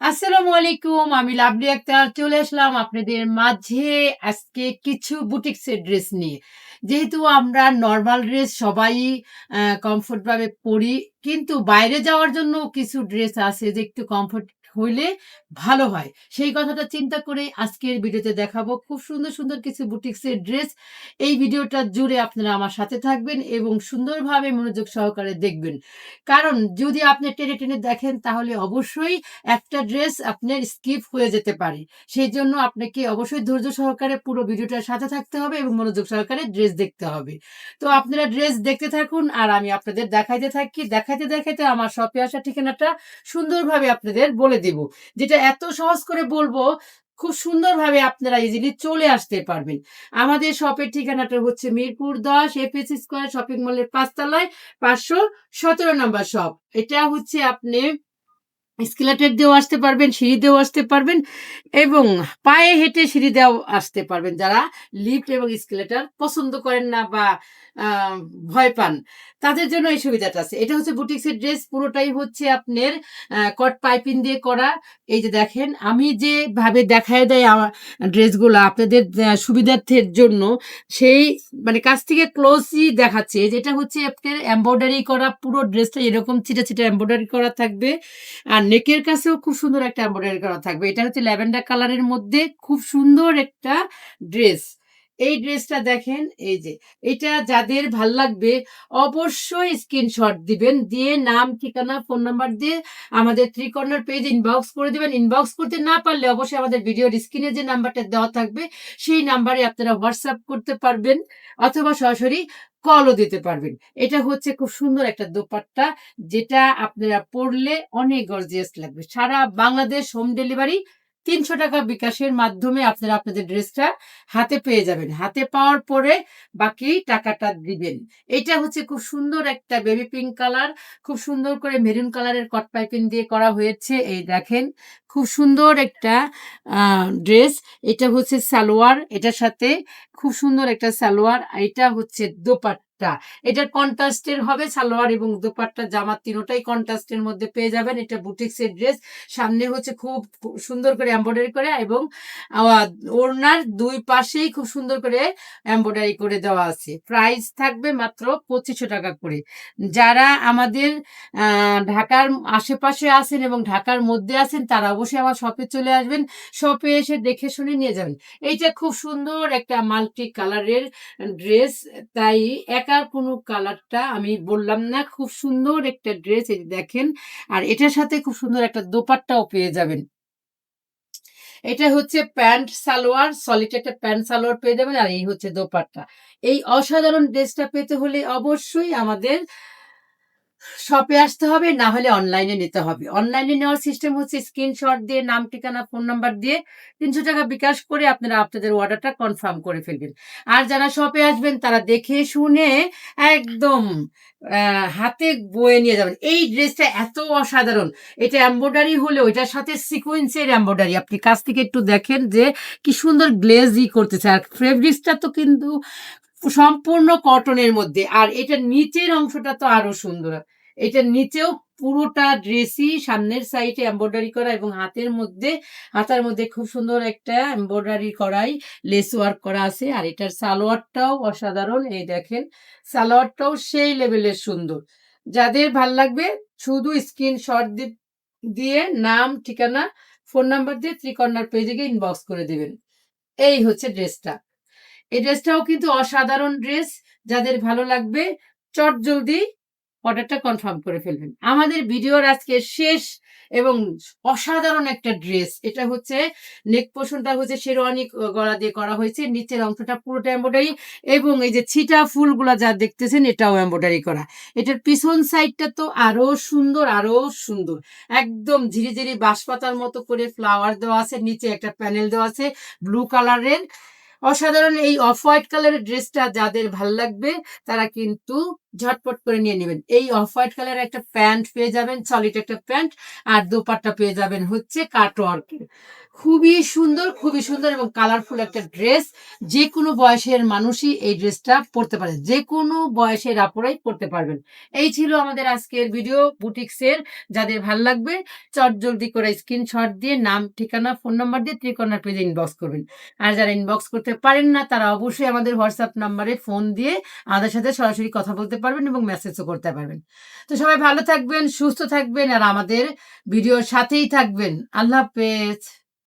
আসসালামু আলাইকুম, আমি লাভলি আক্তার, চলে আসলাম আপনাদের মাঝে আজকে কিছু বুটিক্সের ড্রেস নিয়ে। যেহেতু আমরা নর্মাল ড্রেস সবাই কমফোর্টভাবে পরি, কিন্তু বাইরে যাওয়ার জন্য কিছু ড্রেস আছে যে একটু কমফোর্ট হইলে ভালো হয়। সেই কথাটা চিন্তা করে আজকের ভিডিওতে দেখাবো। খুব সুন্দর সুন্দর কিছু বুটিক্সের ড্রেস। এই ভিডিওটা জুড়ে আপনারা আমার সাথে থাকবেন এবং সুন্দরভাবে মনোযোগ সহকারে দেখবেন। কারণ যদি আপনি টেনে টেনে দেখেন, তাহলে অবশ্যই একটা ড্রেস আপনার স্কিপ হয়ে যেতে পারে। সেই জন্য আপনাকে অবশ্যই ধৈর্য সহকারে পুরো ভিডিওটার সাথে থাকতে হবে এবং মনোযোগ সহকারে ড্রেস দেখতে হবে। তো আপনারা ড্রেস দেখতে থাকুন আর আমি আপনাদের দেখাইতে থাকি। দেখাইতে দেখাইতে আমার শপে আসা ঠিকানাটা সুন্দরভাবে আপনাদের বলে দেব। যেটা এত সহজ করে বলব, খুব সুন্দরভাবে আপনারা ইজিলি চলে আসতে পারবেন। আমাদের শপের ঠিকানাটা হচ্ছে মিরপুর দশ এফএস স্কোয়ার শপিং মলের পাঁচতলায় পাঁচশো সতেরো নম্বর শপ এটা হচ্ছে আপনি স্কেলেটার দিয়েও আসতে পারবেন, সিঁড়ি দিয়েও আসতে পারবেন এবং পায়ে হেঁটে সিঁড়ি দিয়েও আসতে পারবেন যারা লিফট এবং স্কেলেটার পছন্দ করেন না বা ভয় পান। তাদের জন্য এই সুবিধাটা আছে। এটা হচ্ছে বুটিক্সের ড্রেস, পুরোটাই হচ্ছে আপনার কট পাইপিং দিয়ে করা। এই যে দেখেন, আমি যে ভাবে দেখায় দেয় আমার ড্রেসগুলো আপনাদের সুবিধার্থের জন্য, সেই মানে কাছ থেকে ক্লোজই দেখাচ্ছে। যেটা হচ্ছে আপনার এমব্রয়ডারি করা, পুরো ড্রেসটা এরকম ছিটা ছিটা এমব্রয়ডারি করা থাকবে। আর নেকের কাছেও খুব সুন্দর একটা এমব্রয়ডারি করা থাকবে। এটা হচ্ছে ল্যাভেন্ডার কালারের মধ্যে খুব সুন্দর একটা ড্রেস এই ড্রেসটা দেখেন, এই যে, এটা যাদের ভালো লাগবে অবশ্যই স্ক্রিনশট দিবেন, দিয়ে নাম, ঠিকানা, ফোন নাম্বার দিয়ে আমাদের থ্রি কর্নার পেজ ইনবক্স করে দিবেন। ইনবক্স করতে না পারলে অবশ্যই আমাদের ভিডিওর স্ক্রিনে যে নাম্বারটা দেওয়া থাকবে, সেই নাম্বারে আপনারা হোয়াটসঅ্যাপ করতে পারবেন অথবা সরাসরি কলও দিতে পারবেন। এটা হচ্ছে খুব সুন্দর একটা দোপাট্টা, যেটা আপনারা পড়লে অনেক গর্জিয়াস লাগবে। সারা বাংলাদেশ হোম ডেলিভারি তিনশো টাকা বিকাশের মাধ্যমে আপনারা আপনাদের ড্রেসটা হাতে পেয়ে যাবেন। হাতে পাওয়ার পরে বাকি টাকাটা দিবেন। এটা হচ্ছে খুব সুন্দর একটা বেবি পিঙ্ক কালার খুব সুন্দর করে মেরুন কালারের কট পাইপিং দিয়ে করা হয়েছে। এই দেখেন, খুব সুন্দর একটা ড্রেস এটা হচ্ছে সালোয়ার, এটার সাথে খুব সুন্দর একটা সালোয়ার। এটা হচ্ছে দোপাট্টা এটার কন্ট্রাস্টের হবে সালোয়ার এবং দোপাট্টা, জামা তিনোটাই কন্ট্রাস্টের মধ্যে পেয়ে যাবেন। এটা বুটিক্সের ড্রেস সামনে হচ্ছে খুব সুন্দর করে এমব্রয়ডারি করে এবং ওড়নার দুই পাশেই খুব সুন্দর করে এমব্রয়ডারি করে দেওয়া আছে। প্রাইস থাকবে মাত্র পঁচিশশো টাকা করে। যারা আমাদের ঢাকার আশেপাশে আছেন এবং ঢাকার মধ্যে আছেন, তারা অবশ্যই আমার শপে চলে আসবেন। শপে এসে দেখে শুনে নিয়ে যাবেন। এইটা খুব সুন্দর একটা মাল্টি কালারের ড্রেস তাই একার কোনো কালারটা আমি বললাম না। খুব সুন্দর একটা ড্রেস এই দেখেন। আর এটার সাথে খুব সুন্দর একটা দোপাট্টাও পেয়ে যাবেন। এটা হচ্ছে প্যান্ট সালোয়ার সলিড একটা প্যান্ট সালোয়ার পেয়ে যাবেন। আর এই হচ্ছে দোপাট্টা। এই অসাধারণ ড্রেসটা পেতে হলে অবশ্যই আমাদের শপে আসতে হবে, না হলে অনলাইনে নিতে হবে। অনলাইনে নেওয়ার সিস্টেম হচ্ছে স্ক্রিনশট দিয়ে, নাম, ঠিকানা ফোন নাম্বার দিয়ে তিনশো টাকা বিকাশ করে আপনারা আপনাদের অর্ডারটা কনফার্ম করে ফেলবেন। আর যারা শপে আসবেন, তারা দেখে শুনে একদম হাতে বয়ে নিয়ে যাবেন। এই ড্রেসটা এত অসাধারণ। এটা এম্ব্রয়ডারি হলেও, এটার সাথে সিকোয়েন্সের এম্ব্রয়ডারি আপনি কাছ থেকে একটু দেখেন যে কি সুন্দর গ্লেজি করতেছে। আর ফেব্রিক্সটা তো কিন্তু সম্পূর্ণ কটনের মধ্যে। আর এটার নিচের অংশটা তো আরও সুন্দর। এটার নিচেও পুরোটা ড্রেসই সামনের সাইডে এমব্রয়ডারি করা এবং হাতের মধ্যে, হাতার মধ্যে খুব সুন্দর একটা এমব্রয়ডারি করাই লেস ওয়ার্ক করা আছে। আর এটার সালোয়ারটাও অসাধারণ, এই দেখেন। সালোয়ারটাও সেই লেভেলের সুন্দর। যাদের ভালো লাগবে, শুধু স্ক্রিনশট দিয়ে নাম, ঠিকানা ফোন নাম্বার দিয়ে ত্রিকর্ণার পেজে গিয়ে ইনবক্স করে দিবেন। এই হচ্ছে ড্রেসটা এই ড্রেসটাও কিন্তু অসাধারণ ড্রেস যাদের ভালো লাগবে, চট জলদি অর্ডারটা কনফার্ম করে ফেলবেন। আমাদের ভিডিওর আজকে শেষ এবং অসাধারণ একটা ড্রেস এটা হচ্ছে নেক পোষণটা হচ্ছে শেরওয়ানি গলা দিয়ে করা হয়েছে, নিচের অংশটা পুরোটা এম্ব্রয়ডারি এবং এই যে ছিটা ফুলগুলা যা দেখতেছেন, এটাও এম্ব্রয়ডারি করা। এটার পিছন সাইডটা তো আরও সুন্দর আরও সুন্দর। একদম ঝিরি ঝিরি বাঁশপাতার মতো করে ফ্লাওয়ার দেওয়া আছে, নিচে একটা প্যানেল দেওয়া আছে ব্লু কালারের অসাধারণ এই অফ হোয়াইট কালারের ড্রেসটা যাদের ভালো লাগবে তারা কিন্তু ঝটপট করে নিয়ে নেবেন। এই অফ হোয়াইট কালারের একটা প্যান্ট পেয়ে যাবেন সলিড একটা প্যান্ট, আর দোপাট্টা পেয়ে যাবেন হচ্ছে কাটওয়ার্কের খুবই সুন্দর খুবই সুন্দর এবং কালারফুল একটা ড্রেস যে কোনো বয়সের মানুষই এই ড্রেসটা পরতে পারে। যে কোনো বয়সের আপুরাই পরতে পারবেন। এই ছিল আমাদের আজকের ভিডিও বুটিক্সের যাদের ভালো লাগবে, চট জলদি করে স্ক্রিনশট দিয়ে নাম, ঠিকানা ফোন নাম্বার দিয়ে ত্রিকর্ণার পেজে ইনবক্স করবেন। আর যারা ইনবক্স করতে পারেন না, তারা অবশ্যই আমাদের হোয়াটসঅ্যাপ নাম্বারে ফোন দিয়ে আমাদের সাথে সরাসরি কথা বলতে পারবেন এবং মেসেজও করতে পারবেন। তো সবাই ভালো থাকবেন, সুস্থ থাকবেন আর আমাদের ভিডিওর সাথেই থাকবেন। আল্লাহ হাফেজ।